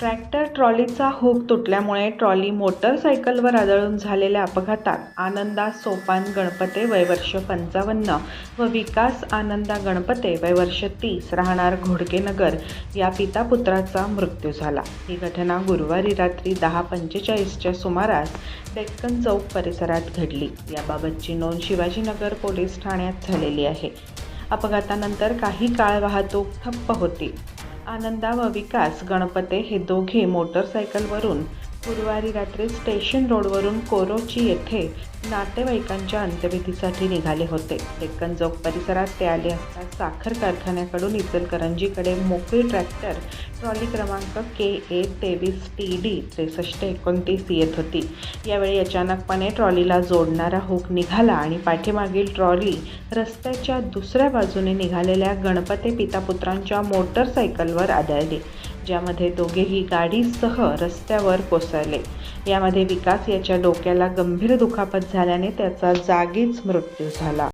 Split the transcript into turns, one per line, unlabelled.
Tractor ट्रॉलीचा hook तुटल्यामुळे trolley मोटरसायकलवर आदळून झालेल्या अपघातात आनंदा सोपान गणपते वयवर्ष पंचावन्न व विकास आनंदा गणपते वयवर्ष तीस राहणार घोडकेनगर या पिता पुत्राचा मृत्यू झाला. ही घटना गुरुवारी रात्री दहा पंचेचाळीसच्या सुमारास डेक्कन चौक परिसरात घडली. याबाबतची नोंद शिवाजीनगर पोलीस ठाण्यात झालेली आहे. अपघातानंतर काही काळ वाहतूक ठप्प होती. आनंदा व विकास गणपते हे दोघे मोटरसायकलवरून गुरुवारी रात्री स्टेशन रोडवरून कोरोची येथे नातेवाईकांच्या अंत्यविधीसाठी निघाले होते. डेक्कन चौक परिसरात ते आले असता साखर कारखान्याकडून इचलकरंजीकडे मोकळी ट्रॅक्टर ट्रॉली क्रमांक के ए तेवीस टी डी त्रेसष्ट एकोणतीस येत होती. यावेळी अचानकपणे ट्रॉलीला जोडणारा हुक निघाला आणि पाठीमागील ट्रॉली रस्त्याच्या दुसऱ्या बाजूने निघालेल्या गणपती पितापुत्रांच्या मोटरसायकलवर आदळली. ज्यामध्ये दोघेही गाडीसह रस्त्यावर कोसळले. यामध्ये विकास याच्या डोक्याला गंभीर दुखापत झाल्याने त्याचा जागीच मृत्यू झाला.